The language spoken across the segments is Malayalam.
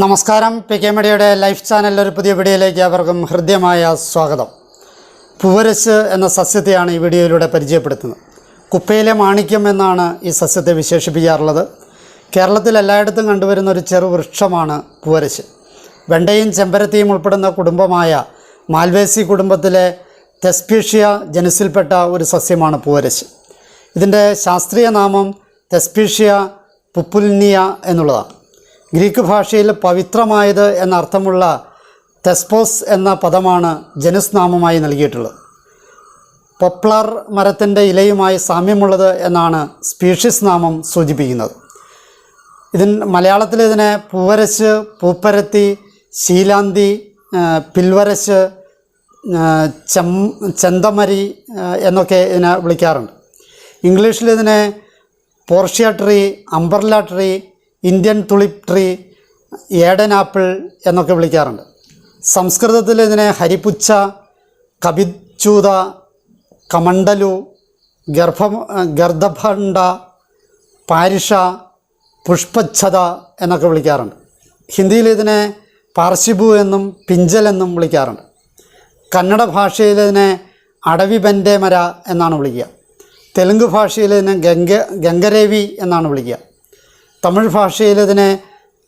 നമസ്കാരം. പി കെ മീഡിയയുടെ ലൈഫ് ചാനലിൽ ഒരു പുതിയ വീഡിയോയിലേക്ക് അവർക്കും ഹൃദ്യമായ സ്വാഗതം. പൂവരശ് എന്ന സസ്യത്തെയാണ് ഈ വീഡിയോയിലൂടെ പരിചയപ്പെടുത്തുന്നത്. കുപ്പയിലെ മാണിക്യം എന്നാണ് ഈ സസ്യത്തെ വിശേഷിപ്പിക്കാറുള്ളത്. കേരളത്തിൽ എല്ലായിടത്തും കണ്ടുവരുന്ന ഒരു ചെറു വൃക്ഷമാണ് പൂവരശ്. വെണ്ടയും ചെമ്പരത്തിയും ഉൾപ്പെടുന്ന കുടുംബമായ മാൽവേസി കുടുംബത്തിലെ തെസ്പീഷ്യ ജനസിൽപ്പെട്ട ഒരു സസ്യമാണ് പൂവരശ്. ഇതിന്റെ ശാസ്ത്രീയ നാമം തെസ്പീഷ്യ പുപ്പുൽനിയ എന്നുള്ളതാണ്. ഗ്രീക്ക് ഭാഷയിൽ പവിത്രമായത് എന്നർത്ഥമുള്ള തെസ്പോസ് എന്ന പദമാണ് ജനുസ് നാമമായി നൽകിയിട്ടുള്ളത്. പൊപ്ലർ മരത്തിന്റെ ഇലയുമായി സാമ്യമുള്ളത് എന്നാണ് സ്പീഷ്യസ് നാമം സൂചിപ്പിക്കുന്നത്. ഇതിൻ മലയാളത്തിൽ ഇതിനെ പൂവരശ് പൂപ്പരത്തി ശീലാന്തി പിൽവരശ് ചെം ചെന്തമരി എന്നൊക്കെ ഇതിനെ വിളിക്കാറുണ്ട്. ഇംഗ്ലീഷിൽ ഇതിനെ Portia tree umbrella tree Indian tulip tree Eden apple എന്നൊക്കെ വിളിക്കാറുണ്ട്. സംസ്കൃതത്തിൽ ഇതിനെ ഹരിപുച്ച കബിച്ചൂത കമണ്ടലു ഗർഭ ഗർദഭണ്ഡ പാരിഷ പുഷ്പച്ഛത എന്നൊക്കെ വിളിക്കാറുണ്ട്. ഹിന്ദിയിൽ ഇതിനെ പാർശിബു എന്നും പിഞ്ചൽ എന്നും വിളിക്കാറുണ്ട്. കന്നഡ ഭാഷയിൽ ഇതിനെ അടവി ബൻഡേമര എന്നാണ് വിളിക്കുക. തെലുങ്ക് ഭാഷയിൽ ഇതിനെ ഗംഗ ഗംഗരേവി എന്നാണ് വിളിക്കുക. തമിഴ് ഭാഷയിൽ ഇതിനെ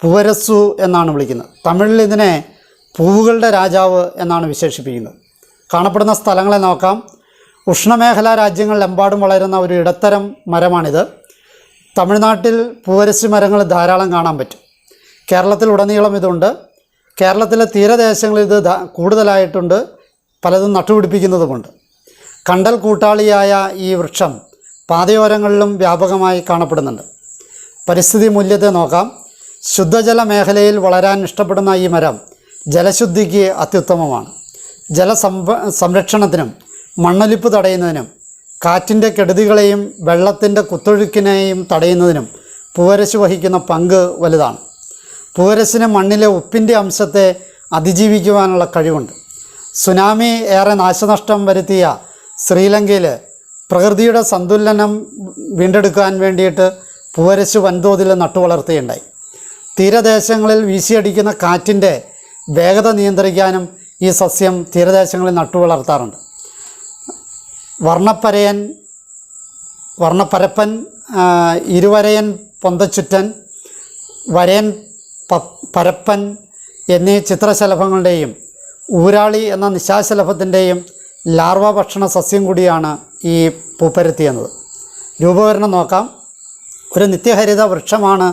പൂവരസു എന്നാണ് വിളിക്കുന്നത്. തമിഴിൽ ഇതിനെ പൂവുകളുടെ രാജാവ് എന്നാണ് വിശേഷിപ്പിക്കുന്നത്. കാണപ്പെടുന്ന സ്ഥലങ്ങളെ നോക്കാം. ഉഷ്ണമേഖലാ രാജ്യങ്ങളിലെമ്പാടും വളരുന്ന ഒരു ഇടത്തരം മരമാണിത്. തമിഴ്നാട്ടിൽ പൂവരസി മരങ്ങൾ ധാരാളം കാണാൻ പറ്റും. കേരളത്തിൽ ഉടനീളം ഇതുണ്ട്. കേരളത്തിലെ തീരദേശങ്ങളിൽ ഇത് കൂടുതലായിട്ടുണ്ട്. പലതും നട്ടുപിടിപ്പിക്കുന്നതുമുണ്ട്. കണ്ടൽ കൂട്ടാളിയായ ഈ വൃക്ഷം പാതയോരങ്ങളിലും വ്യാപകമായി കാണപ്പെടുന്നുണ്ട്. പരിസ്ഥിതി മൂല്യത്തെ നോക്കാം. ശുദ്ധജല മേഖലയിൽ വളരാൻ ഇഷ്ടപ്പെടുന്ന ഈ മരം ജലശുദ്ധിക്ക് അത്യുത്തമമാണ്. ജലസംഭ സംരക്ഷണത്തിനും മണ്ണൊലിപ്പ് തടയുന്നതിനും കാറ്റിന്റെ കെടുതികളെയും വെള്ളത്തിന്റെ കുത്തൊഴുക്കിനെയും തടയുന്നതിനും പൂവരശ് വഹിക്കുന്ന പങ്ക് വലുതാണ്. പൂവരശിന് മണ്ണിലെ ഉപ്പിന്റെ അംശത്തെ അതിജീവിക്കുവാനുള്ള കഴിവുണ്ട്. സുനാമി ഏറെ നാശനഷ്ടം വരുത്തിയ ശ്രീലങ്കയിൽ പ്രകൃതിയുടെ സന്തുലനം വീണ്ടെടുക്കാൻ വേണ്ടിയിട്ട് പൂവരശ് വൻതോതിൽ നട്ടുവളർത്തുകയുണ്ടായി തീരദേശങ്ങളിൽ വീശിയടിക്കുന്ന കാറ്റിന്റെ വേഗത നിയന്ത്രിക്കാനും ഈ സസ്യം തീരദേശങ്ങളിൽ നട്ടുവളർത്താറുണ്ട് വർണപ്പരയൻ വർണപ്പരപ്പൻ ഇരുവരയൻ പൊന്തച്ചുറ്റൻ വരയൻ പരപ്പൻ എന്നീ ചിത്രശലഭങ്ങളുടെയും ഊരാളി എന്ന നിശാശലഭത്തിന്റെയും ലാർവ ഭക്ഷണ സസ്യം കൂടിയാണ് ഈ പൂപ്പരുത്തി എന്നത്. രൂപവരണം നോക്കാം. ഒരു നിത്യഹരിത വൃക്ഷമാണ്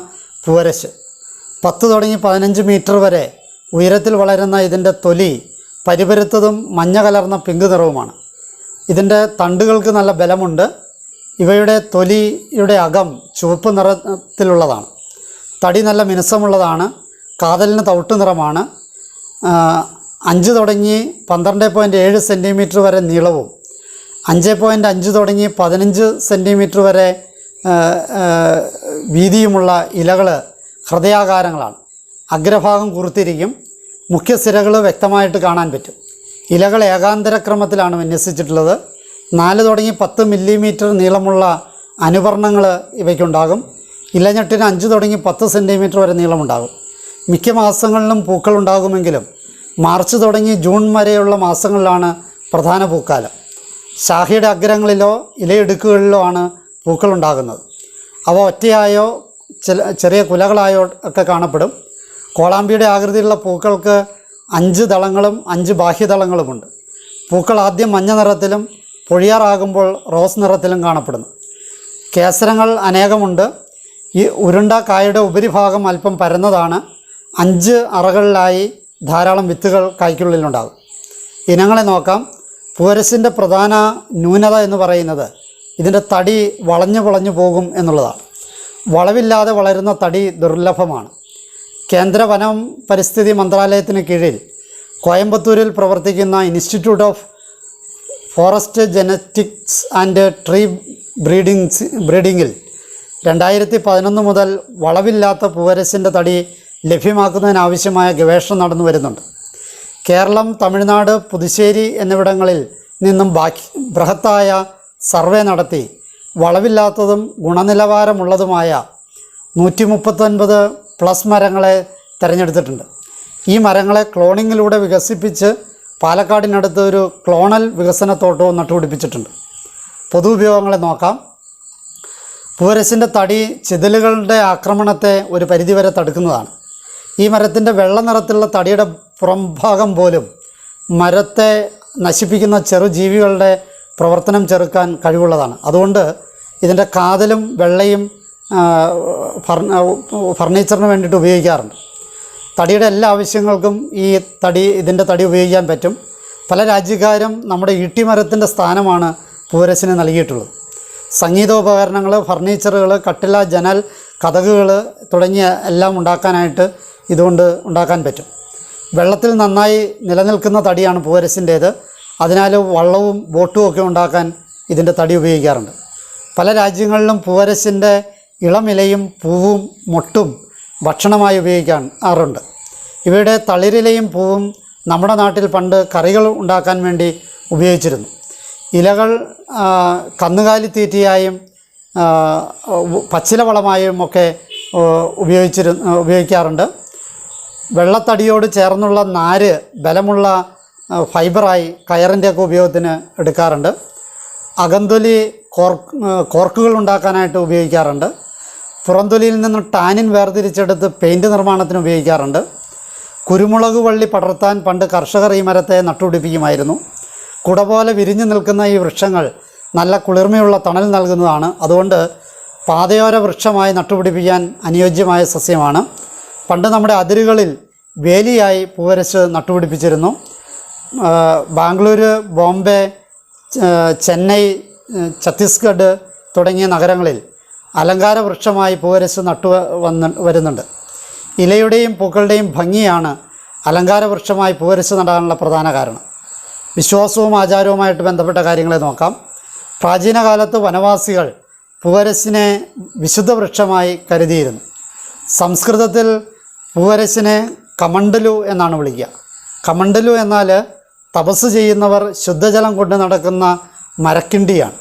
പൂവരശ് പത്ത് തുടങ്ങി പതിനഞ്ച് മീറ്റർ വരെ ഉയരത്തിൽ വളരുന്ന ഇതിന്റെ തൊലി പരിപരുത്തതും മഞ്ഞ കലർന്ന പിങ്ക് നിറവുമാണ്. ഇതിന്റെ തണ്ടുകൾക്ക് നല്ല ബലമുണ്ട്. ഇവയുടെ തൊലിയുടെ അകം ചുവപ്പ് നിറത്തിലുള്ളതാണ്. തടി നല്ല മിനുസമുള്ളതാണ്. കാതലിന് തവിട്ട് നിറമാണ്. അഞ്ച് തുടങ്ങി പന്ത്രണ്ട് പോയിന്റ് ഏഴ് സെന്റിമീറ്റർ വരെ നീളവും അഞ്ച് പോയിന്റ് അഞ്ച് തുടങ്ങി പതിനഞ്ച് സെന്റിമീറ്റർ വരെ വീതിയുമുള്ള ഇലകൾ ഹൃദയാകാരങ്ങളാണ്. അഗ്രഭാഗം കുറുത്തിരിക്കും. മുഖ്യ സിരകൾ വ്യക്തമായിട്ട് കാണാൻ പറ്റും. ഇലകൾ ഏകാന്തരക്രമത്തിലാണ് വിന്യസിച്ചിട്ടുള്ളത്. നാല് തുടങ്ങി പത്ത് മില്ലിമീറ്റർ നീളമുള്ള അനുവർണങ്ങൾ ഇവയ്ക്കുണ്ടാകും. ഇലഞ്ഞെട്ടിന് അഞ്ച് തുടങ്ങി പത്ത് സെന്റിമീറ്റർ വരെ നീളമുണ്ടാകും. മിക്ക മാസങ്ങളിലും പൂക്കൾ ഉണ്ടാകുമെങ്കിലും മാർച്ച് തുടങ്ങി ജൂൺ വരെയുള്ള മാസങ്ങളിലാണ് പ്രധാന പൂക്കാലം. ശാഖയുടെ അഗ്രങ്ങളിലോ ഇലയിടുക്കുകളിലോ ആണ് പൂക്കളുണ്ടാകുന്നത്. അവ ഒറ്റയായോ ചില ചെറിയ കുലകളായോ ഒക്കെ കാണപ്പെടും. കോളാമ്പിയുടെ ആകൃതിയിലുള്ള പൂക്കൾക്ക് അഞ്ച് ദളങ്ങളും അഞ്ച് ബാഹ്യദളങ്ങളുമുണ്ട്. പൂക്കൾ ആദ്യം മഞ്ഞ നിറത്തിലും പൊഴിയാറാകുമ്പോൾ റോസ് നിറത്തിലും കാണപ്പെടുന്നു. കേസരങ്ങൾ അനേകമുണ്ട്. ഈ ഉരുണ്ട കായുടെ ഉപരിഭാഗം അല്പം പരന്നതാണ്. അഞ്ച് അറകളിലായി ധാരാളം വിത്തുകൾ കായ്ക്കുള്ളിലുണ്ടാകും. ഇനങ്ങളെ നോക്കാം. പൂരസിന്റെ പ്രധാന ന്യൂനത എന്ന് പറയുന്നത് ഇതിന്റെ തടി വളഞ്ഞു വളഞ്ഞു പോകും എന്നുള്ളതാണ്. വളവില്ലാതെ വളരുന്ന തടി ദുർലഭമാണ്. കേന്ദ്ര വനം പരിസ്ഥിതി മന്ത്രാലയത്തിന് കീഴിൽ കോയമ്പത്തൂരിൽ പ്രവർത്തിക്കുന്ന institute of forest genetics and tree breedings ബ്രീഡിങ്ങിൽ രണ്ടായിരത്തി പതിനൊന്ന് മുതൽ വളവില്ലാത്ത പൂവരസിന്റെ തടി ലഭ്യമാക്കുന്നതിനാവശ്യമായ ഗവേഷണം നടന്നു വരുന്നുണ്ട്. കേരളം തമിഴ്നാട് പുതുശ്ശേരി എന്നിവിടങ്ങളിൽ നിന്നും ബാക്കി ബൃഹത്തായ സർവേ നടത്തി. വളവില്ലാത്തതും ഗുണനിലവാരമുള്ളതുമായ നൂറ്റി മുപ്പത്തൊൻപത് പ്ലസ് മരങ്ങളെ തിരഞ്ഞെടുത്തിട്ടുണ്ട്. ഈ മരങ്ങളെ ക്ലോണിങ്ങിലൂടെ വികസിപ്പിച്ച് പാലക്കാടിനടുത്ത് ഒരു ക്ലോണൽ വികസനത്തോട്ടവും നട്ടുപിടിപ്പിച്ചിട്ടുണ്ട്. പൊതു ഉപയോഗങ്ങളെ നോക്കാം. പൂവരസിന്റെ തടി ചിതലുകളുടെ ആക്രമണത്തെ ഒരു പരിധിവരെ തടുക്കുന്നതാണ്. ഈ മരത്തിന്റെ വെള്ള നിറത്തിലുള്ള തടിയുടെ പുറംഭാഗം പോലും മരത്തെ നശിപ്പിക്കുന്ന ചെറുജീവികളുടെ പ്രവർത്തനം ചെറുക്കാൻ കഴിവുള്ളതാണ്. അതുകൊണ്ട് ഇതിന്റെ കാതലും വെള്ളയും ഫർണിച്ചറിന് വേണ്ടിയിട്ട് ഉപയോഗിക്കാറുണ്ട്. തടിയുടെ എല്ലാ ആവശ്യങ്ങൾക്കും ഈ തടി ഇതിന്റെ തടി ഉപയോഗിക്കാൻ പറ്റും. പല രാജ്യക്കാരും നമ്മുടെ ഇട്ടിമരത്തിന്റെ സ്ഥാനമാണ് പൂരസിന് നൽകിയിട്ടുള്ളത്. സംഗീതോപകരണങ്ങൾ ഫർണിച്ചറുകൾ കട്ടില ജനൽ കഥകുകൾ തുടങ്ങിയ എല്ലാം ഉണ്ടാക്കാനായിട്ട് ഇതുകൊണ്ട് ഉണ്ടാക്കാൻ പറ്റും. വെള്ളത്തിൽ നന്നായി നിലനിൽക്കുന്ന തടിയാണ് പൂവരസിന്റേത് അതിനാൽ വള്ളവും ബോട്ടും ഒക്കെ ഉണ്ടാക്കാൻ ഇതിന്റെ തടി ഉപയോഗിക്കാറുണ്ട്. പല രാജ്യങ്ങളിലും പൂവരസിന്റെ ഇളമിലയും പൂവും മൊട്ടും ഭക്ഷണമായി ഉപയോഗിക്കാൻ ആറുണ്ട്. ഇവയുടെ തളിരിലയും പൂവും നമ്മുടെ നാട്ടിൽ പണ്ട് കറികൾ ഉണ്ടാക്കാൻ വേണ്ടി ഉപയോഗിച്ചിരുന്നു. ഇലകൾ കന്നുകാലി കന്നുകാലിത്തീറ്റയായും ആ, ഉ- പച്ചില വളമായും ഒക്കെ ഉപയോഗിച്ചിരുന്നു ഉപയോഗിച്ചിരു ഉപയോഗിക്കാറുണ്ട്. വെള്ളത്തടിയോട് ചേർന്നുള്ള നാര് ബലമുള്ള ഫൈബറായി കയറിന്റെയൊക്കെ ഉപയോഗത്തിന് എടുക്കാറുണ്ട്. അകന്തൊലി കോർക്ക് കോർക്കുകൾ ഉണ്ടാക്കാനായിട്ട് ഉപയോഗിക്കാറുണ്ട്. പുറന്തൊലിയിൽ നിന്ന് ടാനിൻ വേർതിരിച്ചെടുത്ത് പെയിന്റ് നിർമ്മാണത്തിന് ഉപയോഗിക്കാറുണ്ട്. കുരുമുളക് വള്ളി പടർത്താൻ പണ്ട് കർഷകർ ഈ മരത്തെ നട്ടുപിടിപ്പിക്കുമായിരുന്നു. കുട പോലെ വിരിഞ്ഞു നിൽക്കുന്ന ഈ വൃക്ഷങ്ങൾ നല്ല കുളിർമയുള്ള തണൽ നൽകുന്നതാണ്. അതുകൊണ്ട് പാതയോര വൃക്ഷമായി നട്ടുപിടിപ്പിക്കാൻ അനുയോജ്യമായ സസ്യമാണ്. പണ്ട് നമ്മുടെ അതിരുകളിൽ വേലിയായി പൂവരച്ച് നട്ടുപിടിപ്പിച്ചിരുന്നു. ആ, ബാംഗ്ലൂര് ബോംബെ ചെന്നൈ ഛത്തീസ്ഗഡ് തുടങ്ങിയ നഗരങ്ങളിൽ അലങ്കാര വൃക്ഷമായി പൂവരസ് നട്ടു വന്ന് വരുന്നുണ്ട്. ഇലയുടെയും പൂക്കളുടെയും ഭംഗിയാണ് അലങ്കാര വൃക്ഷമായി പൂവരസ് നടാനുള്ള പ്രധാന കാരണം. വിശ്വാസവും ആചാരവുമായിട്ട് ബന്ധപ്പെട്ട കാര്യങ്ങളെ നോക്കാം. പ്രാചീന കാലത്ത് വനവാസികൾ പൂവരസിനെ വിശുദ്ധ വൃക്ഷമായി കരുതിയിരുന്നു. സംസ്കൃതത്തിൽ പൂവരസിനെ കമണ്ടലു എന്നാണ് വിളിക്കുക. കമണ്ടലു എന്നാൽ തപസ് ചെയ്യുന്നവർ ശുദ്ധജലം കൊണ്ട് നടക്കുന്ന മരക്കിണ്ടിയാണ്.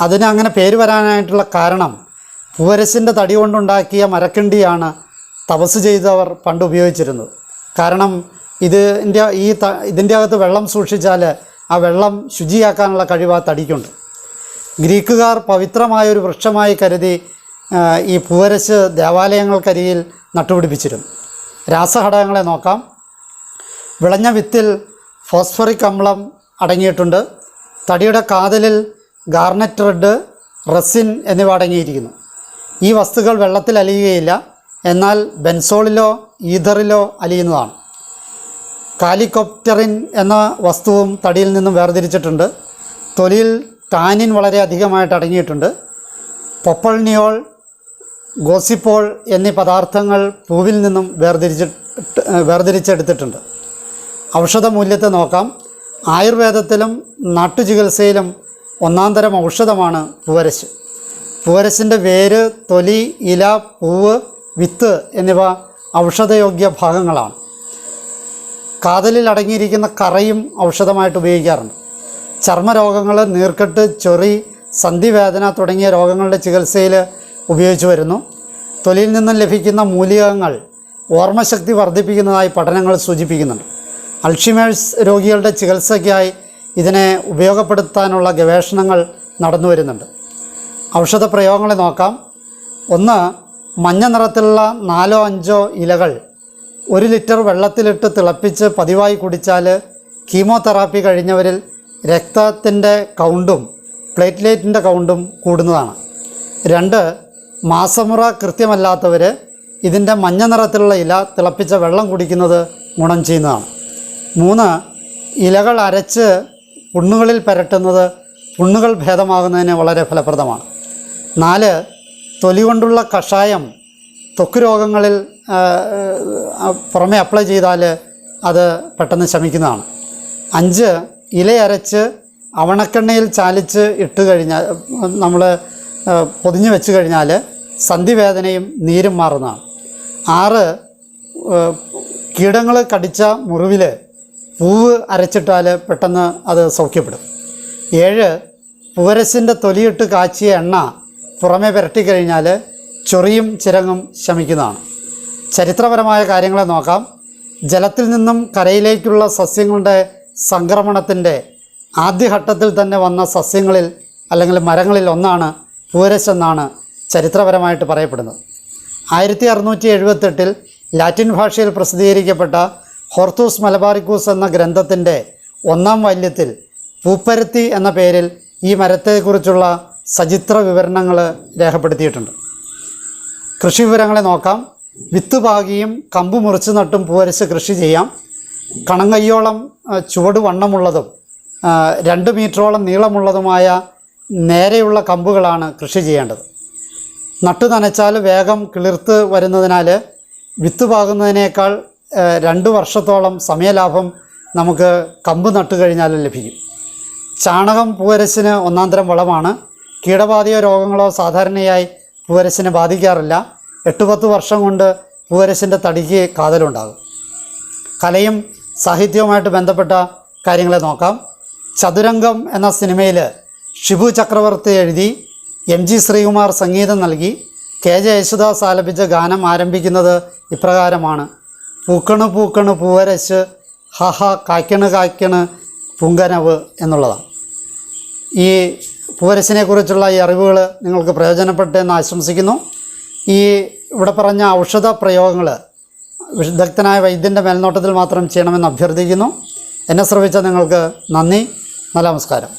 അതിന് അങ്ങനെ പേര് വരാനായിട്ടുള്ള കാരണം പൂവരസിന്റെ തടി കൊണ്ടുണ്ടാക്കിയ മരക്കിണ്ടിയാണ് തപസ് ചെയ്തവർ പണ്ട് ഉപയോഗിച്ചിരുന്നത്. കാരണം ഇതിന്റെ ഈ ത ഇതിന്റെ അകത്ത് വെള്ളം സൂക്ഷിച്ചാൽ ആ വെള്ളം ശുചിയാക്കാനുള്ള കഴിവ് ആ തടിക്കുണ്ട്. ഗ്രീക്കുകാർ പവിത്രമായൊരു വൃക്ഷമായി കരുതി ഈ പൂവരശ് ദേവാലയങ്ങൾക്കരികിൽ നട്ടുപിടിപ്പിച്ചിരുന്നു. രാസഘടകങ്ങളെ നോക്കാം. വിളഞ്ഞ വിത്തിൽ ഫോസ്ഫറിക് അമ്ലം അടങ്ങിയിട്ടുണ്ട്. തടിയുടെ കാതലിൽ ഗാർണറ്റ് റെഡ് റെസിൻ എന്നിവ അടങ്ങിയിരിക്കുന്നു. ഈ വസ്തുക്കൾ വെള്ളത്തിൽ അലിയുകയില്ല. എന്നാൽ ബെൻസോളിലോ ഈഥറിലോ അലിയുന്നതാണ്. കാലിക്കോപ്റ്ററിൻ എന്ന വസ്തുവും തടിയിൽ നിന്നും വേർതിരിച്ചിട്ടുണ്ട്. തൊലിയിൽ ടാനിൻ വളരെ അധികമായിട്ട് അടങ്ങിയിട്ടുണ്ട്. പൊപ്പൾനിയോൾ ഗോസിപ്പോൾ എന്നീ പദാർത്ഥങ്ങൾ പൂവിൽ നിന്നും വേർതിരിച്ച് വേർതിരിച്ചെടുത്തിട്ടുണ്ട്. ഔഷധ മൂല്യത്തെ നോക്കാം. ആയുർവേദത്തിലും നാട്ടുചികിത്സയിലും ഒന്നാം തരം ഔഷധമാണ് പൂവരശ്. പൂവരശിന്റെ വേര് തൊലി ഇല പൂവ് വിത്ത് എന്നിവ ഔഷധയോഗ്യ ഭാഗങ്ങളാണ്. കാതലിൽ അടങ്ങിയിരിക്കുന്ന കറയും ഔഷധമായിട്ട് ഉപയോഗിക്കാറുണ്ട്. ചർമ്മരോഗങ്ങൾ നീർക്കെട്ട് ചൊറി സന്ധിവേദന തുടങ്ങിയ രോഗങ്ങളുടെ ചികിത്സയിൽ ഉപയോഗിച്ചു വരുന്നു. തൊലിയിൽ നിന്നും ലഭിക്കുന്ന മൂലികങ്ങൾ ഓർമ്മശക്തി വർദ്ധിപ്പിക്കുന്നതായി പഠനങ്ങൾ സൂചിപ്പിക്കുന്നുണ്ട്. അൾഷിമേഴ്സ് രോഗികളുടെ ചികിത്സയ്ക്കായി ഇതിനെ ഉപയോഗപ്പെടുത്താനുള്ള ഗവേഷണങ്ങൾ നടന്നു വരുന്നുണ്ട്. ഔഷധ പ്രയോഗങ്ങളെ നോക്കാം. ഒന്ന് മഞ്ഞ നിറത്തിലുള്ള നാലോ അഞ്ചോ ഇലകൾ ഒരു ലിറ്റർ വെള്ളത്തിലിട്ട് തിളപ്പിച്ച് പതിവായി കുടിച്ചാൽ കീമോതെറാപ്പി കഴിഞ്ഞവരിൽ രക്തത്തിന്റെ കൗണ്ടും പ്ലേറ്റ്ലേറ്റിന്റെ കൗണ്ടും കൂടുന്നതാണ്. രണ്ട് മാസമുറ കൃത്യമല്ലാത്തവർ ഇതിന്റെ മഞ്ഞ നിറത്തിലുള്ള ഇല തിളപ്പിച്ച വെള്ളം കുടിക്കുന്നത് ഗുണം ചെയ്യുന്നതാണ്. മൂന്ന് ഇലകൾ അരച്ച് പുണ്ണുകളിൽ പരട്ടുന്നത് പുണ്ണുകൾ ഭേദമാകുന്നതിന് വളരെ ഫലപ്രദമാണ്. നാല് തൊലി കൊണ്ടുള്ള കഷായം ത്വക്ക് രോഗങ്ങളിൽ പുറമെ അപ്ലൈ ചെയ്താൽ അത് പെട്ടെന്ന് ശമിക്കുന്നതാണ്. അഞ്ച് ഇലയരച്ച് അവണക്കെണ്ണയിൽ ചാലിച്ച് ഇട്ട് കഴിഞ്ഞാൽ നമ്മൾ പൊതിഞ്ഞ് വെച്ച് കഴിഞ്ഞാൽ സന്ധിവേദനയും നീരും മാറുന്നതാണ്. ആറ് കീടങ്ങൾ കടിച്ച മുറിവിൽ പൂവ് അരച്ചിട്ടാൽ പെട്ടെന്ന് അത് സൗഖ്യപ്പെടും. ഏഴ് പൂവരസിന്റെ തൊലിയിട്ട് കാച്ചിയ എണ്ണ പുറമെ പുരട്ടിക്കഴിഞ്ഞാൽ ചൊറിയും ചിരങ്ങും ശമിക്കുന്നതാണ്. ചരിത്രപരമായ കാര്യങ്ങളെ നോക്കാം. ജലത്തിൽ നിന്നും കരയിലേക്കുള്ള സസ്യങ്ങളുടെ സംക്രമണത്തിന്റെ ആദ്യഘട്ടത്തിൽ തന്നെ വന്ന സസ്യങ്ങളിൽ അല്ലെങ്കിൽ മരങ്ങളിൽ ഒന്നാണ് പൂരസ് എന്നാണ് ചരിത്രപരമായിട്ട് പറയപ്പെടുന്നത്. ആയിരത്തി അറുന്നൂറ്റി എഴുപത്തെട്ടിൽ ലാറ്റിൻ ഭാഷയിൽ പ്രസിദ്ധീകരിക്കപ്പെട്ട ഹോർത്തൂസ് മലബാറിക്കൂസ് എന്ന ഗ്രന്ഥത്തിന്റെ ഒന്നാം വാല്യത്തിൽ പൂപ്പരുത്തി എന്ന പേരിൽ ഈ മരത്തെക്കുറിച്ചുള്ള സചിത്ര വിവരണങ്ങൾ രേഖപ്പെടുത്തിയിട്ടുണ്ട്. കൃഷി വിവരങ്ങളെ നോക്കാം. വിത്ത് പാകിയും കമ്പ് മുറിച്ച് നട്ടും പൂവരച്ച് കൃഷി ചെയ്യാം. കണങ്കയ്യോളം ആ, ചുവട് വണ്ണമുള്ളതും രണ്ട് മീറ്ററോളം നീളമുള്ളതുമായ നേരെയുള്ള കമ്പുകളാണ് കൃഷി ചെയ്യേണ്ടത്. നട്ടു നനച്ചാൽ വേഗം കിളിർത്ത് വരുന്നതിനാൽ വിത്ത് പാകുന്നതിനേക്കാൾ രണ്ട് വർഷത്തോളം സമയലാഭം നമുക്ക് കമ്പ് നട്ടു കഴിഞ്ഞാൽ ലഭിക്കും. ചാണകം പൂവരസിന് ഒന്നാം തരം വളമാണ്. കീടബാധയോ രോഗങ്ങളോ സാധാരണയായി പൂവരസിനെ ബാധിക്കാറില്ല. എട്ട് പത്ത് വർഷം കൊണ്ട് പൂവരസിന്റെ തടിക്ക് കാതലുണ്ടാകും. കലയും സാഹിത്യവുമായിട്ട് ബന്ധപ്പെട്ട കാര്യങ്ങളെ നോക്കാം. ചതുരംഗം എന്ന സിനിമയിൽ ഷിബു ചക്രവർത്തി എഴുതി എം ജി ശ്രീകുമാർ സംഗീതം നൽകി കെ ജെ യേശുദാസ് ആലപിച്ച ഗാനം ആരംഭിക്കുന്നത് ഇപ്രകാരമാണ്. പൂക്കണ് പൂക്കണ് പൂവരശ് ഹഹ കായ്ക്കണ് കായ്ക്കണ് പൂങ്കനവ് എന്നുള്ളതാണ്. ഈ പൂവരശിനെക്കുറിച്ചുള്ള ഈ അറിവുകൾ നിങ്ങൾക്ക് പ്രയോജനപ്പെട്ടെന്ന് ആശംസിക്കുന്നു. ഈ ഇവിടെ പറഞ്ഞ ഔഷധ പ്രയോഗങ്ങൾ വിദഗ്ധനായ വൈദ്യന്റെ മേൽനോട്ടത്തിൽ മാത്രം ചെയ്യണമെന്ന് അഭ്യർത്ഥിക്കുന്നു. എന്നെ ശ്രമിച്ച നിങ്ങൾക്ക് നന്ദി. നമസ്കാരം.